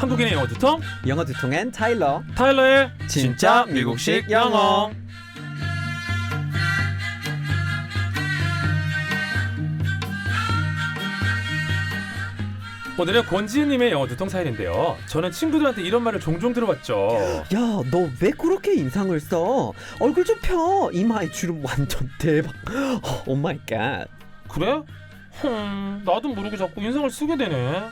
한국인의 영어 두통 영어 두통엔 타일러. 타일러의 진짜 미국식 영어. 오늘은 권지은님의 영어 두통 사연인데요. 저는 친구들한테 이런 말을 종종 들어봤죠. 야, 너 왜 그렇게 인상을 써? 얼굴 좀 펴. 이마에 주름 완전 대박. 오 마이 갓. 그래? 흠, 나도 모르게 자꾸 인상을 쓰게 되네.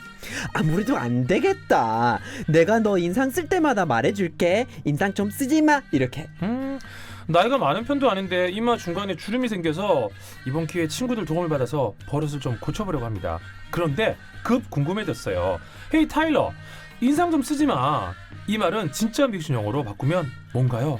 아무래도 안 되겠다. 내가 너 인상 쓸 때마다 말해줄게. 인상 좀 쓰지 마. 이렇게. 음, 나이가 많은 편도 아닌데 이마 중간에 주름이 생겨서 이번 기회에 친구들 도움을 받아서 버릇을 좀 고쳐보려고 합니다. 그런데 급 궁금해졌어요. 헤이 타일러, 인상 좀 쓰지 마. 이 말은 진짜 미국식 영어로 바꾸면 뭔가요?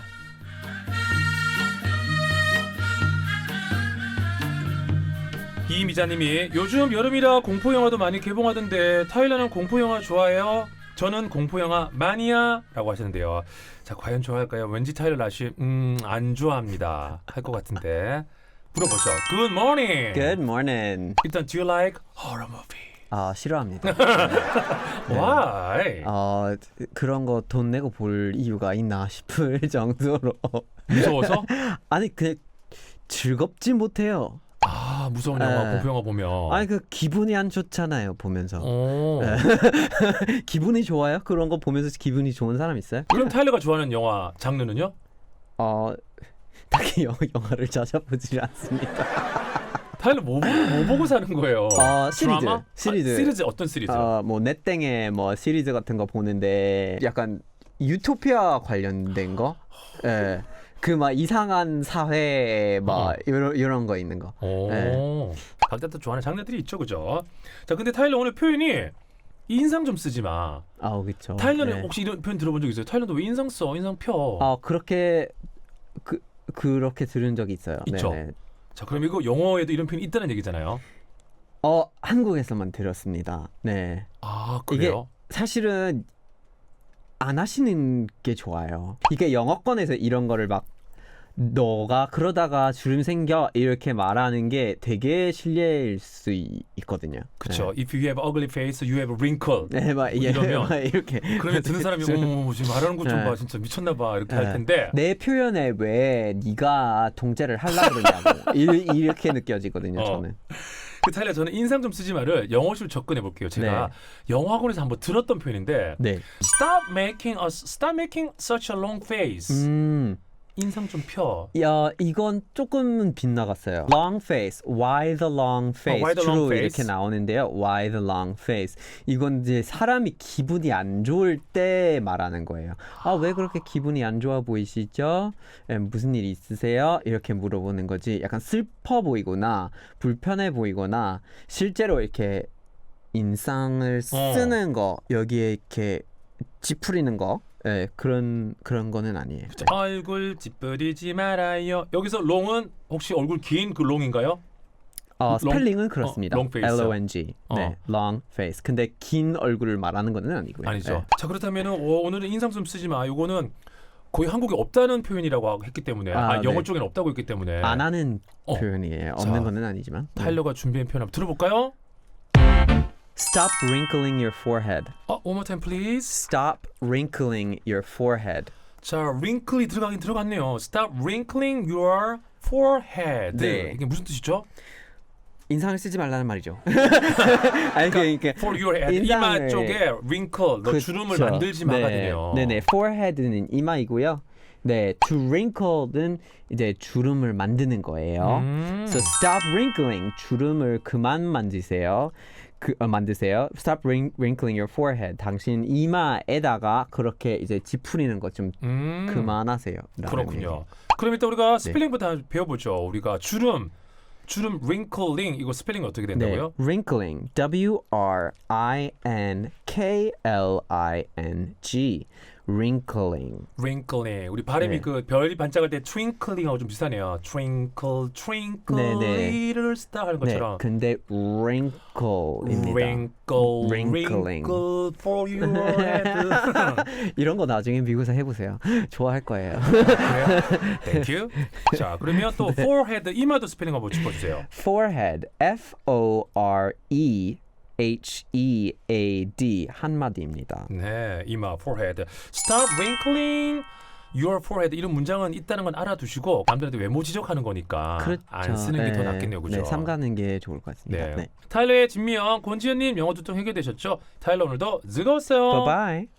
이 미자님이 요즘 여름이라 공포 영화도 많이 개봉하던데 타일러는 공포 영화 좋아해요? 저는 공포 영화 마니아라고 하시는데요. 자 과연 좋아할까요? 왠지 타일러 아시 음안 좋아합니다 할 것 같은데 물어보죠. Good morning. Good morning. 일단 do you like horror movie? 아 싫어합니다. 네. Why? 어 그런 거 돈 내고 볼 이유가 있나 싶을 정도로 무서워서? 아니 그냥 즐겁지 못해요. 아 무서운 영화 에. 공포 영화 보면. 아니 그 기분이 안 좋잖아요 보면서. 어. 기분이 좋아요? 그런 거 보면서 기분이 좋은 사람 있어요? 그럼 타일러가 좋아하는 영화 장르는요? 어 딱히 영, 영화를 찾아보지 않습니다. 타일러 뭐, 보고- 뭐 보고 사는 거예요? 어 시리즈 드라마? 시리즈 아, 시리즈 어떤 시리즈? 어뭐 넷땡의 뭐 시리즈 같은 거 보는데 약간 유토피아 관련된 거. 예. 그 막 이상한 사회 막 어. 이런 이런 거 있는 거. 오. 네. 각자 또 좋아하는 장르들이 있죠, 그죠? 자, 근데 타일러 오늘 표현이 인상 좀 쓰지 마. 아, 그렇죠. 타일러는 혹시 이런 표현 들어본 적 있어요? 타일러도 왜 인상 써? 인상 펴. 어 그렇게 그 그렇게 들은 적이 있어요. 있죠. 네네. 자, 그럼 이거 영어에도 이런 표현이 있다는 얘기잖아요. 어 한국에서만 들었습니다. 네. 아, 이게 그래요? 사실은 안 하시는 게 좋아요. 이게 영어권에서 이런 거를 막 너가 그러다가 주름 생겨 이렇게 말하는 게 되게 실례일 수 있, 있거든요. 그렇죠. If you have ugly face, you have wrinkle. 네, 네 막, 예, 이러면 막 이렇게. 그러면 듣는 사람이 어머 지금 말하는 것좀 네. 봐 진짜 미쳤나 봐 이렇게 네. 할 텐데 내 표현에 왜 네가 동제를 하려고 그러냐고 이- 이렇게 느껴지거든요. 어. 저는. 그 타일러 저는 인상 좀 쓰지 말을 영어식으로 접근해 볼게요. 제가 네. 영어 학원에서 한번 들었던 표현인데 네. Stop making us stop making such a long face. 음. 인상 좀 펴. 야 이건 조금은 빗나갔어요. Long face, why the long face why the 주로 long face? 이렇게 나오는데요. Why the long face 이건 이제 사람이 기분이 안 좋을 때 말하는 거예요. 아 왜 그렇게 기분이 안 좋아 보이시죠? 에, 무슨 일 있으세요? 이렇게 물어보는 거지. 약간 슬퍼 보이거나 불편해 보이거나 실제로 이렇게 인상을 어. 쓰는 거 여기에 이렇게 찌푸리는 거. 예, 그런 그런 거는 아니에요. 네. 얼굴 찌푸리지 말아요. 여기서 롱은 혹시 얼굴 긴 그 롱인가요? 어, 롱- 스펠링은 그렇습니다. long face. L O N G. 네, 어. long face. 근데 긴 얼굴을 말하는 거는 아니고요. 아니죠. 네. 자 그렇다면은 어, 오늘은 인상 좀 쓰지 마. 요거는 거의 한국에 없다는 표현이라고 했기 때문에 아, 아, 영어 네. 쪽에는 없다고 했기 때문에 안 하는 어. 표현이에요. 자, 없는 거는 아니지만. 네. 타일러가 준비한 표현 한번 들어볼까요? Stop wrinkling your forehead. 어, one more time please. Stop wrinkling your forehead. 자, wrinkle이 들어가긴 들어갔네요. Stop wrinkling your forehead. 네. 이게 무슨 뜻이죠? 인상을 쓰지 말라는 말이죠. 아니 그러니까 For your head. 이마 인상을- 쪽에 wrinkle, 너 그쵸. 주름을 만들지 마거든요. 네, 네, forehead는 이마이고요. 네, to wrinkle는 이제 주름을 만드는 거예요. 음. So stop wrinkling 주름을 그만 만드세요. 그 어, 만드세요. Stop wrin- wrinkling your forehead. 당신 이마에다가 그렇게 이제 찌푸리는 것 좀 음. 그만하세요. 그렇군요. 그럼 일단 우리가 스펠링부터 한번 배워보죠. 우리가 주름, 주름 wrinkling 이거 스펠링이 어떻게 네, 된다고요? wrinkling. W R I N K L I N G. wrinkling. wrinkling. 우리 발음이 네. 그 별이 반짝할 때 twinkling하고 좀 비슷하네요. twinkle, twinkle, 네, 네. little star 하는 네, 것처럼. 근데 wrinkle입니다. wrinkle, Wrinkling. wrinkle for your head. 이런 거 나중에 미국에서 해보세요. 좋아할 거예요. Thank you. 자, 그러면 또 forehead 이마도 스펠링 한번 짚어주세요. forehead F O R E H E A D 한 마디입니다. 네, 이마 forehead. Stop wrinkling your forehead 이런 문장은 있다는 건 알아두시고 남들한테 외모 지적하는 거니까 그렇죠. 안 쓰는 게더 네. 낫겠네요, 그죠? 네, 삼가는 게 좋을 것 같습니다. 네. 네. 타일러의 진미영, 권지현님 영어 두통 해결되셨죠? 타일러 오늘도 즐거웠어요. Bye bye.